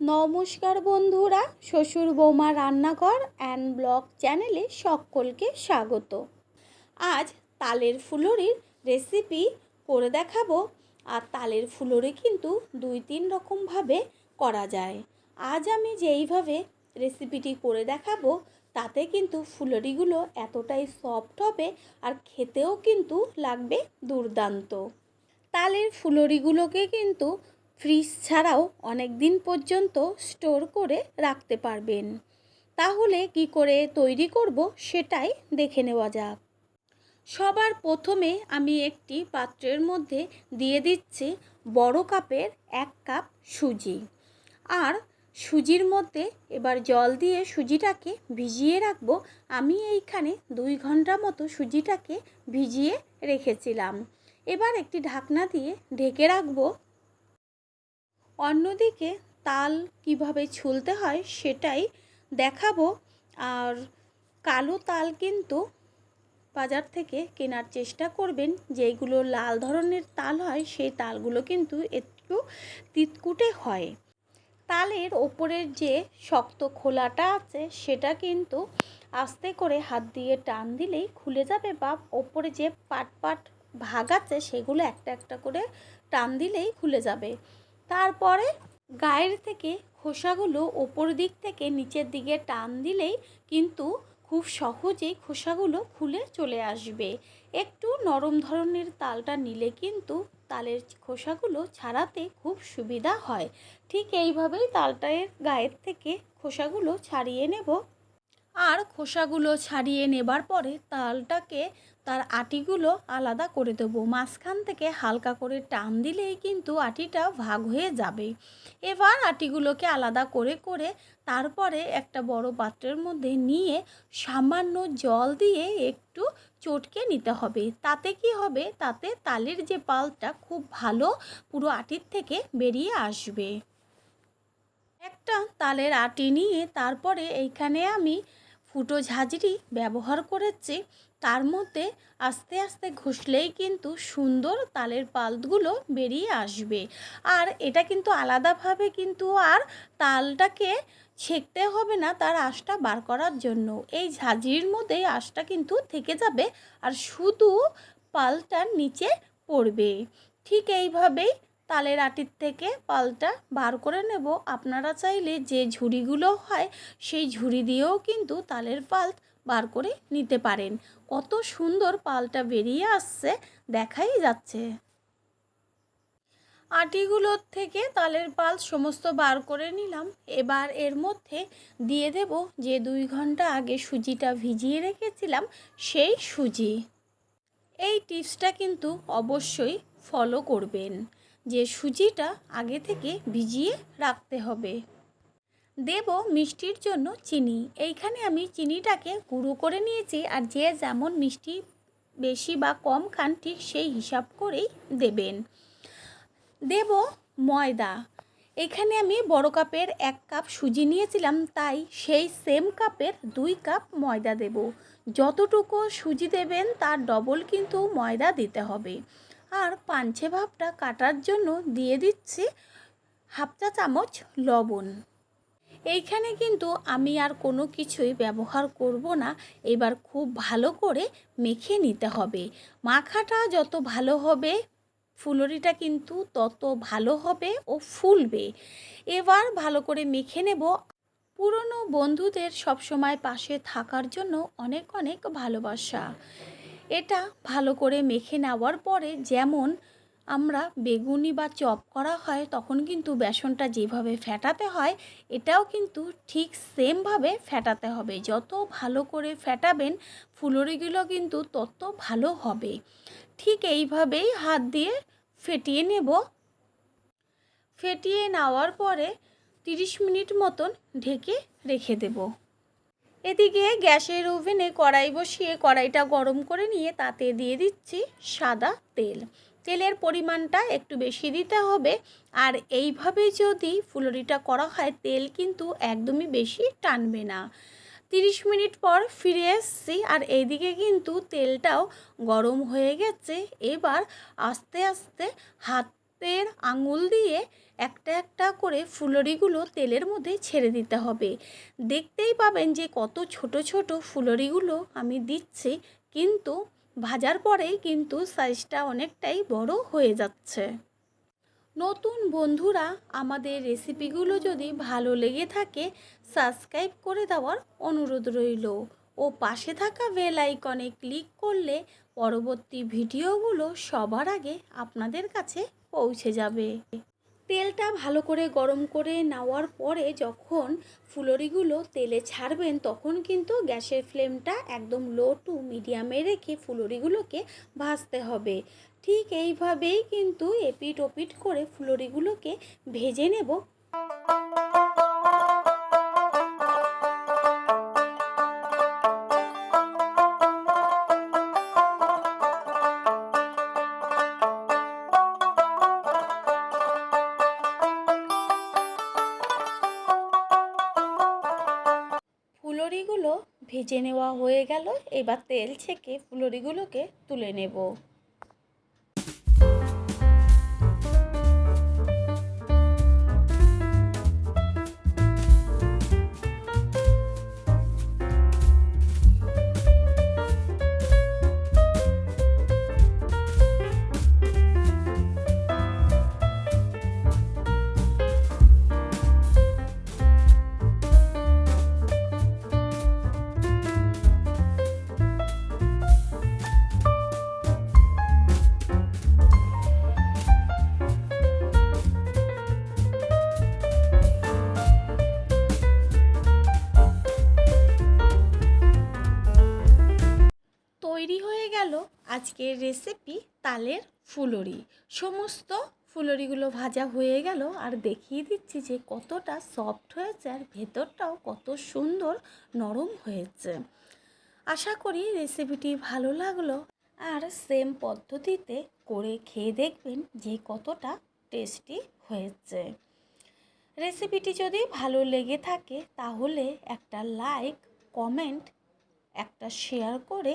নমস্কার বন্ধুরা, শ্বশুর বৌমা রান্নাঘর অ্যান্ড ব্লগ চ্যানেলে সকলকে স্বাগত। আজ তালের ফুলুরির রেসিপি করে দেখাবো। আর তালের ফুলুরি কিন্তু দুই তিন রকমভাবে করা যায়। আজ আমি যেইভাবে রেসিপিটি করে দেখাবো, তাতে কিন্তু ফুলুরিগুলো এতটাই সফট হবে আর খেতেও কিন্তু লাগবে দুর্দান্ত। তালের ফুলুরিগুলোকে কিন্তু ফ্রিজ ছাড়াও অনেক দিন পর্যন্ত স্টোর করে রাখতে পারবেন। তাহলে কি করে তৈরি করব সেটাই দেখে নেওয়া যাক। সবার প্রথমে আমি একটি পাত্রের মধ্যে দিয়ে দিচ্ছি বড় কাপের এক কাপ সুজি। আর সুজির মধ্যে এবার জল দিয়ে সুজিটাকে ভিজিয়ে রাখব। আমি এইখানে দুই ঘণ্টা মতো সুজিটাকে ভিজিয়ে রেখেছিলাম। এবার একটি ঢাকনা দিয়ে ঢেকে রাখব। অন্যদিকে তাল কীভাবে ছুলতে হয় সেটাই দেখাবো। আর কালো তাল কিন্তু বাজার থেকে কেনার চেষ্টা করবেন। যেগুলো লাল ধরনের তাল হয়, সেই তালগুলো কিন্তু একটু তিতকুটে হয়। তালের ওপরের যে শক্ত খোলাটা আছে, সেটা কিন্তু আস্তে করে হাত দিয়ে টান দিলেই খুলে যাবে বা ওপরে যে পাট পাট ভাগ আছে, সেগুলো একটা একটা করে টান দিলেই খুলে যাবে। তারপরে গায়ের থেকে খোসাগুলো ওপর দিক থেকে নিচের দিকে টান দিলেই কিন্তু খুব সহজেই খোসাগুলো খুলে চলে আসবে। একটু নরম ধরনের তালটা নিলে কিন্তু তালের খোসাগুলো ছাড়াতে খুব সুবিধা হয়। ঠিক এইভাবেই তালটার গায়ের থেকে খোসাগুলো ছাড়িয়ে নেব। আর খোসাগুলো ছাড়িয়ে নেবার পরে তালটাকে তার আটিগুলো আলাদা করে দেবো। মাঝখান থেকে হালকা করে টান দিলেই কিন্তু আটিটা ভাগ হয়ে যাবে। এবার আটিগুলোকে আলাদা করে করে তারপরে একটা বড় পাত্রের মধ্যে নিয়ে সামান্য জল দিয়ে একটু চটকে নিতে হবে। তাতে কি হবে? তাতে তালের যে পালটা খুব ভালো পুরো আটির থেকে বেরিয়ে আসবে। একটা তালের আটি নিয়ে তারপরে এইখানে আমি ফুটো ঝাঁঝরি ব্যবহার করেছি, তার মধ্যে আস্তে আস্তে ঘষলেই কিন্তু সুন্দর তালের পালগুলো বেরিয়ে আসবে। আর এটা কিন্তু আলাদাভাবে কিন্তু আর তালটাকে ছেঁকতে হবে না, তার আঁশটা বার করার জন্য। এই ঝাঁঝরির মধ্যেই আঁশটা কিন্তু থেকে যাবে আর শুধু পালটার নিচে পড়বে। ঠিক এইভাবেই তালের আটির থেকে পালটা বার করে নেব। আপনারা চাইলে যে ঝুড়িগুলো হয়, সেই ঝুড়ি দিয়েও কিন্তু তালের পাল বার করে নিতে পারেন। কত সুন্দর পালটা বেরিয়ে আসছে, দেখাই যাচ্ছে। আটিগুলোর থেকে তালের পাল সমস্ত বার করে নিলাম। এবার এর মধ্যে দিয়ে দেব যে দুই ঘণ্টা আগে সুজিটা ভিজিয়ে রেখেছিলাম, সেই সুজি। এই টিপসটা কিন্তু অবশ্যই ফলো করবেন। যে সুজিটা আগে থেকে ভিজিয়ে রাখতে হবে। দেব মিষ্টির জন্য চিনি। এইখানে আমি চিনিটাকে গুঁড়ো করে নিয়েছি আর যে যেমন মিষ্টি বেশি বা কম খান ঠিক সেই হিসাব করেই দেবেন। দেব ময়দা। এখানে আমি বড় কাপের এক কাপ সুজি নিয়েছিলাম, তাই সেই সেম কাপের দুই কাপ ময়দা দেব। যতটুকু সুজি দেবেন তার ডবল কিন্তু ময়দা দিতে হবে। আর পাঞ্চে ভাবটা কাটার জন্য দিয়ে দিচ্ছি হাফ চা চামচ লবণ। এইখানে কিন্তু আমি আর কোনো কিছুই ব্যবহার করব না, এবার খুব ভালো করে মেখে নিতে হবে। মাখাটা যত ভালো হবে, ফুলরিটা কিন্তু তত ভালো হবে ও ফুলবে। এবার ভালো করে মেখে নেব। পুরনো বন্ধুদের সবসময় পাশে থাকার জন্য অনেক অনেক ভালোবাসা। এটা ভালো করে মেখে নেওয়ার পরে যেমন আমরা বেগুনি বা চপ করা হয়, তখন কিন্তু বেসনটা যেভাবে ফ্যাটাতে হয়, এটাও কিন্তু ঠিক সেমভাবে ফ্যাটাতে হবে। যত ভালো করে ফ্যাটাবেন ফুলরিগুলো কিন্তু তত ভালো হবে। ঠিক এইভাবেই হাত দিয়ে ফেটিয়ে নেব। ফেটিয়ে নেওয়ার পরে তিরিশ মিনিট মতন ঢেকে রেখে দেব। এদিকে গ্যাসের ওভেনে কড়াই বসিয়ে কড়াইটা গরম করে নিয়ে তাতে দিয়ে দিচ্ছি সাদা তেল। তেলের পরিমাণটা একটু বেশি দিতে হবে। আর এইভাবে যদি ফুলরিটা করা হয়, তেল কিন্তু একদমই বেশি টানবে না। তিরিশ মিনিট পর ফিরে এসছি আর এইদিকে কিন্তু তেলটাও গরম হয়ে গেছে। এবার আস্তে আস্তে হাত হাতের আঙুল দিয়ে একটা একটা করে ফুলরিগুলো তেলের মধ্যে ছেড়ে দিতে হবে। দেখতেই পাবেন যে কত ছোট ছোট ফুলরিগুলো আমি দিচ্ছি, কিন্তু ভাজার পরেই কিন্তু সাইজটা অনেকটাই বড় হয়ে যাচ্ছে। নতুন বন্ধুরা, আমাদের রেসিপিগুলো যদি ভালো লেগে থাকে, সাবস্ক্রাইব করে দেওয়ার অনুরোধ রইল। ও পাশে থাকা বেল আইকনে ক্লিক করলে পরবর্তী ভিডিওগুলো সবার আগে আপনাদের কাছে পৌঁছে যাবে। তেলটা ভালো করে গরম করে নেওয়ার পরে যখন ফুলরিগুলো তেলে ছাড়বেন, তখন কিন্তু গ্যাসের ফ্লেমটা একদম লো টু মিডিয়ামে রেখে ফুলরিগুলোকে ভাজতে হবে। ঠিক এইভাবেই কিন্তু এপিট ওপিট করে ফুলরিগুলোকে ভেজে নেব। ভেজে নেওয়া হয়ে গেল। এবার তেল ছেঁকে ফুলরিগুলোকে তুলে নেব। তৈরি হয়ে গেল আজকের রেসিপি তালের ফুলরি। সমস্ত ফুলরিগুলো ভাজা হয়ে গেল আর দেখিয়ে দিচ্ছি যে কতটা সফট হয়েছে আর ভেতরটাও কত সুন্দর নরম হয়েছে। আশা করি রেসিপিটি ভালো লাগল আর সেম পদ্ধতিতে করে খেয়ে দেখবেন যে কতটা টেস্টি হয়েছে। রেসিপিটি যদি ভালো লেগে থাকে তাহলে একটা লাইক কমেন্ট একটা শেয়ার করে